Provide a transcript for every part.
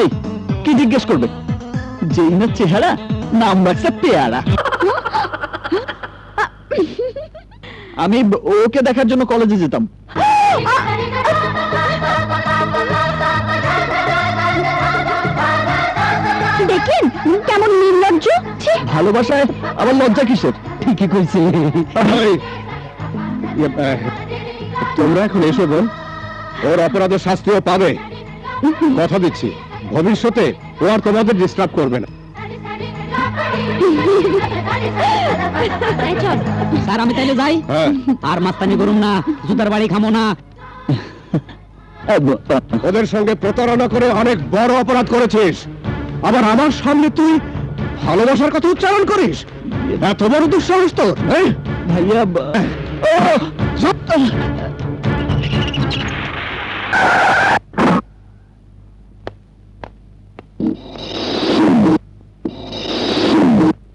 এই কি জিজ্ঞেস করবে? যেই না চেহারা নাম রাখছে পেয়ারা। আমি ওকে দেখার জন্য কলেজে যেতাম। দেখেন কেমন নির্লজ্জ। ভালোবাসায় আবার লজ্জা কিসের? ঠিকই কইছে। ইয়ে, তোমরা এখন এসো বোন ওর অপরাধের শাস্তিও পাবে। কথা দিচ্ছি। ভবিষ্যতে ও আর তোমাদের ডিস্টার্ব করবে না। স্যার আমি তাইলে যাই। হ্যাঁ। আর মাস্তানি করুম না জুতার বাড়ি খামো না। ওদের সঙ্গে প্রতারণা করে অনেক বড় অপরাধ করেছিস। আবার আমার সামনে তুই ভালোবাসার কথা উচ্চারণ করিস? এত বড় দুঃসাহস তোর এই? ভাইয়া ব- ও,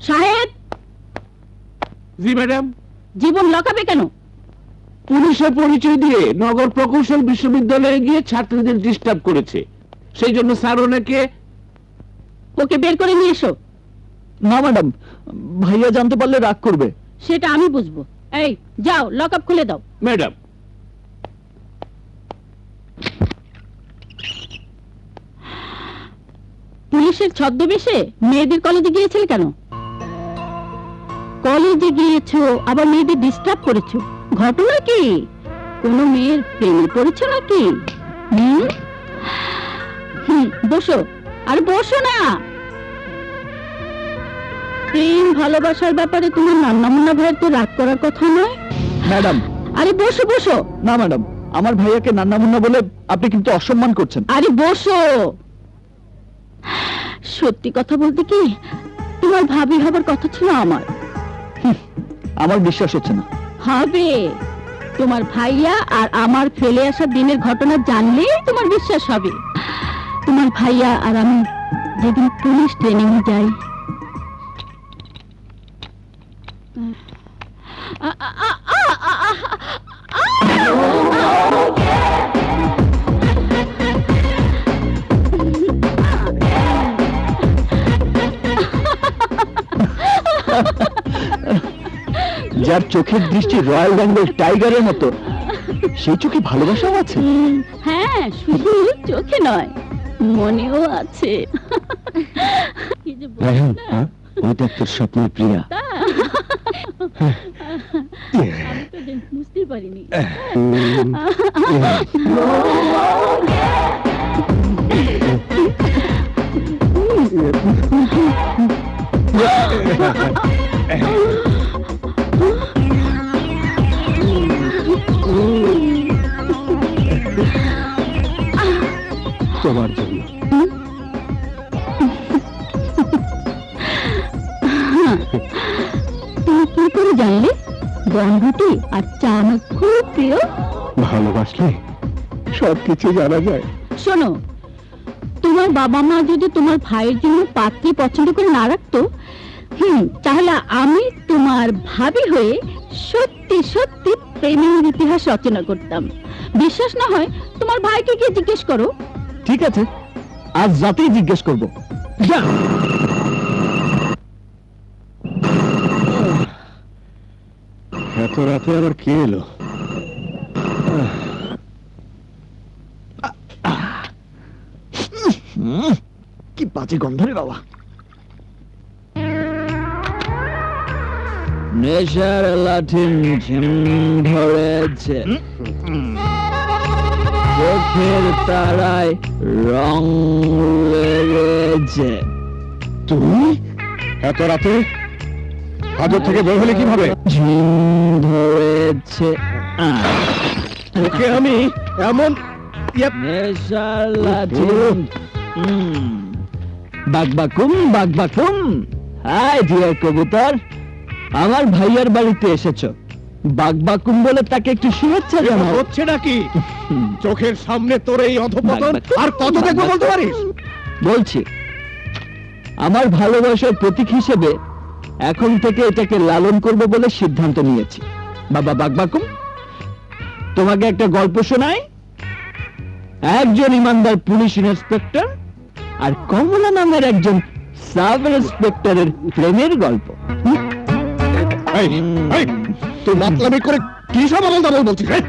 সাহেব জি ম্যাডাম? জীবন লকাবে কেন? পরিচয় দিয়ে নগর প্রকৌশল বিশ্ববিদ্যালয়ে গিয়ে ছাত্রীদের ডিস্টার্ব করেছে। সেই জন্য স্যার ওনাকে ওকে বের করে নিয়ে এসো। না ম্যাডাম ভাইয়া জানতে পারলে রাগ করবে। সেটা আমি বুঝব। এই যাও লকআপ খুলে দাও। ম্যাডাম। পুলিশের ছদ্মবেশে মেয়েদের কলেজে গিয়েছিলে কেন? কলেজে গিয়েছো আবার মেয়েদের ডিস্টার্ব করেছ? ঘটনা কি? কোনো মেয়ের প্রেমে পড়েছো নাকি? হুম? বসো আর বসো না। প্রেম ভালোবাসার ব্যাপারে তোমার নান্না মুন্না ভাইয়ের তো রাগ করার কথা নয়? ম্যাডাম। আরে বসো বসো। না ম্যাডাম আমার ভাইয়াকে নান্না মুন্না বলে আপনি কিন্তু অসম্মান করছেন। আরে বসো। সত্যি কথা বলতে কি তোমার ভাবি হবার কথা ছিল আমার। আমার বিশ্বাস হচ্ছে না। হবে। তোমার ভাইয়া আর আমার ফেলে আসা দিনের ঘটনা জানলেই তোমার বিশ্বাস হবে। তোমার ভাইয়া আর আমি যেদিন পুলিশ ট্রেনিং যাই যার চোখের দৃষ্টি রয়্যাল বেঙ্গল টাইগারের মতো সেই চোখে ভালোবাসাও আছে। হ্যাঁ শুধু চোখে নয় মনেও আছে। রায়হান হ্যাঁ? ওইটা তোর স্বপ্নের প্রিয়া। তা? আমি তো পারিনি। তোমার জন্য। তুমি কি করে জানলে? বনরুটি আর চা আমার খুব প্রিয়। ভালোবাসলে সবকিছু জানা যায়। শোনো তোমার বাবা মা যদি তোমার ভাইয়ের জন্য পাত্রী পছন্দ করে না রাখতো হুম তাহলে আমি তোমার ভাবি হয়ে সত্যি সত্যি প্রেমের ইতিহাস রচনা করতাম। বিশ্বাস না হয় তোমার ভাইকে গিয়ে জিজ্ঞেস করো। ঠিক আছে আজ রাতেই জিজ্ঞেস করব। এত রাতে আবার কে এলো? কি বাজে গন্ধ রে বাবা। নেশার লাঠি ঝিম ধরেছে। চোখের তারায় রং লেগেছে। তুই এত রাতে? হাজর থেকে বের হলে কীভাবে? ঝিম ধরেছে। ওকে আমি এমন নেশার লাঠি হুম, বাগবাকুম বাগবাকুম হাই ডিয়ার কবুতর। আমার ভাইয়ার বাড়িতে এসেছ। বাগবাকুম বলে তাকে একটু শুভেচ্ছা জানাও। হচ্ছে নাকি? চোখের সামনে তোর এই অধপতন আর কত দেখব বলতে পারিস? বলছি আমার ভালোবাসার প্রতীক হিসেবে এখন থেকে এটাকে লালন করব বলে সিদ্ধান্ত নিয়েছি। বাবা বাগবাকুম তোমাকে একটা গল্প শোনাই। একজন ইমানদার পুলিশ ইন্সপেক্টর আর কমলা নামের একজন সাব ইন্সপেক্টরের প্রেমের গল্প। তুই মাতলামি করে কি সব আমল দাবল বলছিস রে?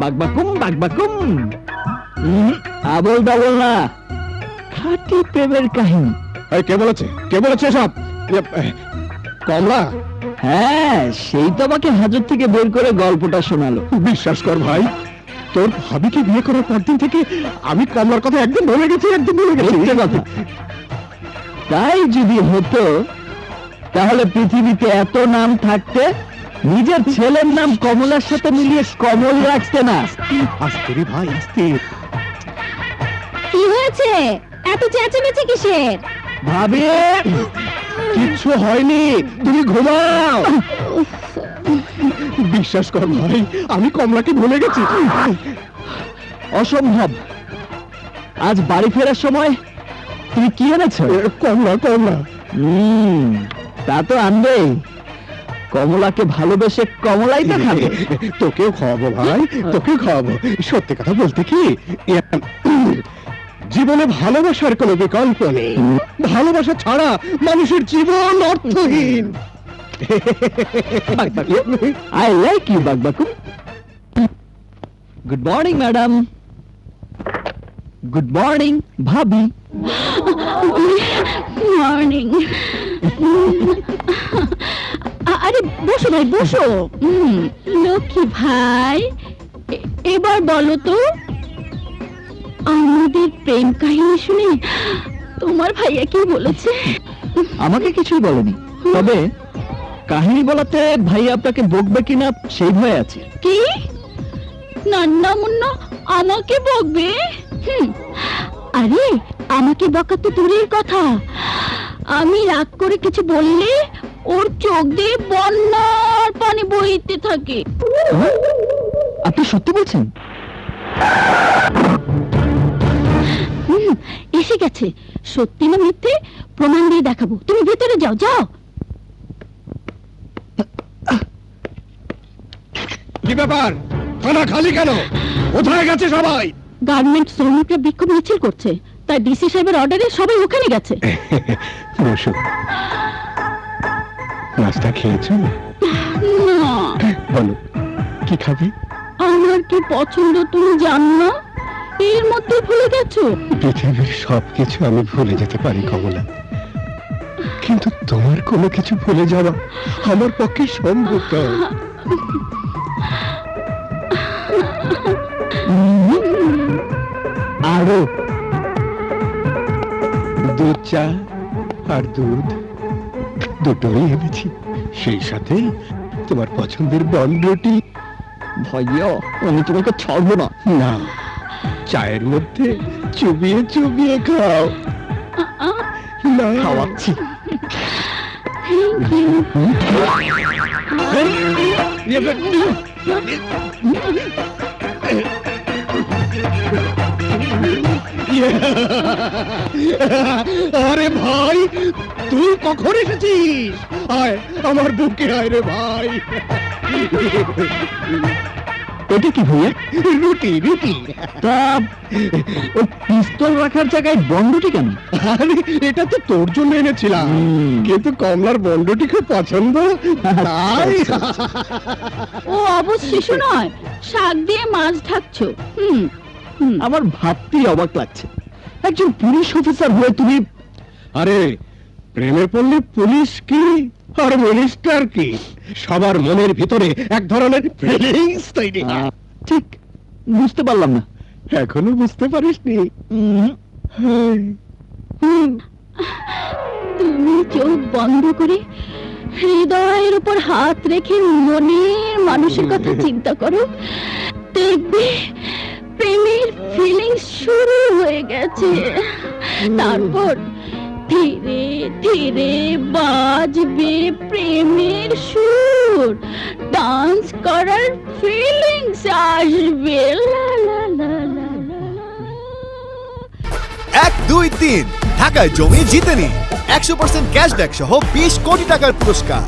বাকবাকুম বাকবাকুম আবল দাবল না খাঁটি প্রেমের কাহিনী। কে বলেছে? কে বলেছে সব কমলা? হ্যাঁ সেই তো আমাকে হাজত থেকে বের করে গল্পটা শোনালো। বিশ্বাস কর ভাই তোর ভাবিকে বিয়ে করার পর দিন থেকে আমি কমলার কথা একদম ভুলে গেছি একদম ভুলে গেছি। তাই যদি হতো তাহলে পৃথিবীতে এত নাম থাকতে নিজের ছেলের নাম কমলার সাথে মিলিয়ে কমল রাখতে না। আস্তে রে ভাই আস্তে। কি হয়েছে? এত চেঁচামেচি কিসের? ভাবি কিচ্ছু হয়নি তুমি ঘুমাও। বিশ্বাস কর ভাই আমি কমলাকে ভুলে গেছি। অসম্ভব। আজ বাড়ি ফেরার সময় তুমি কি এনেছো? কমলা কমলা। হুম। তা তো আনবেই। কমলাকে ভালোবেসে কমলাই তো খাবে। তোকেও খাওয়াবো ভাই তোকে খাওয়াবো। সত্যি কথা বলতে কি জীবনে ভালোবাসার কোনো বিকল্প নেই। ভালোবাসা ছাড়া মানুষের জীবন অর্থহীন। I like you বাকবাকু good morning madam. Good morning ভাবি। মর্নিং। আরে বসো ভাই বসো। লক্ষ্মী ভাই এ- এবার বলো তো আমাদের প্রেম কাহিনী শুনে তোমার ভাইয়া কি বলেছে? আমাকে কিছুই বলেনি। তবে কাহিনী বলাতে ভাই আপনাকে বকবে কিনা সেই ভয় আছে। কি? নান্না মুন্না আমাকে বকবে? হুম, আরে আমাকে বকা তো দূরের কথা। আমি রাগ করে কিছু বললে ওর চোখ দিয়ে বন্যার পানি বইতে থাকে? আপনি সত্যি বলছেন? হুম, এসে গেছে। সত্যি না মিথ্যে? প্রমাণ দিয়ে দেখাবো। তুমি ভেতরে যাও যাও। কি ব্যাপার? থানা খালি কেন? কোথায় গেছে সবাই? গার্মেন্ট শ্রমিকরা বিক্ষোভ মিছিল করছে। তাই ডিসি সাহেবের অর্ডারে সবাই ওখানে গেছে। বসো। নাস্তা খেয়েছো? না। বলো কি খাবে? আমার কি পছন্দ তুমি জানো না? এর মধ্যে ভুলে গেছো? পৃথিবীর সবকিছু আমি ভুলে যেতে পারি কমলা। কিন্তু তোমার কোনো কিছু ভুলে যাওয়া আমার পক্ষে সম্ভব নয়। আরও দুধ চা আর দুধ। দুটোই এনেছি। সেই সাথে তোমার পছন্দের বন রুটি। ভাইয়া আমি তোমাকে ছাড়বো না। না চায়ের মধ্যে চুবিয়ে চুবিয়ে খাও। না। খাওয়াচ্ছি। আরে ভাই তুই কখন এসেছিস? আয় আমার বুকে আয় রে ভাই। এটা কি ভাইয়া? রুটি রুটি। তা ওই পিস্তল রাখার জায়গায় বন্ধটি কেন? আরে এটা তো তোর জন্য এনেছিলাম। কিন্তু কমলার বন্ডটি খুব পছন্দ। তাই। ও অবশ্য শিশু নয় শাক দিয়ে মাছ ঢাকছো। হুম। আমার ভাবতেই অবাক লাগছে। একজন পুলিশ অফিসার হয়ে তুমি আরে প্রেমে পড়লে পুলিশ কি আর মিনিস্টার কি? সবার মনের ভিতরে এক ধরনের ফিলিংস তৈরি। ঠিক বুঝতে পারলাম না। এখনও বুঝতে পারিসনি। তুমি চোখ বন্ধ করে হৃদয়ের উপর হাত রেখে মনের মানুষের কথা চিন্তা করো। দেখবে প্রেমের ফিলিংস শুরু হয়ে গেছে। তারপর ধীরে ধীরে বাজবে প্রেমের সুর। ডান্স করার ফিলিংস আসবে। এক, দুই, তিন। ঢাকায় জমি জিতে নিন একশো পার্সেন্ট ক্যাশব্যাক সহ বিশ কোটি টাকার পুরস্কার।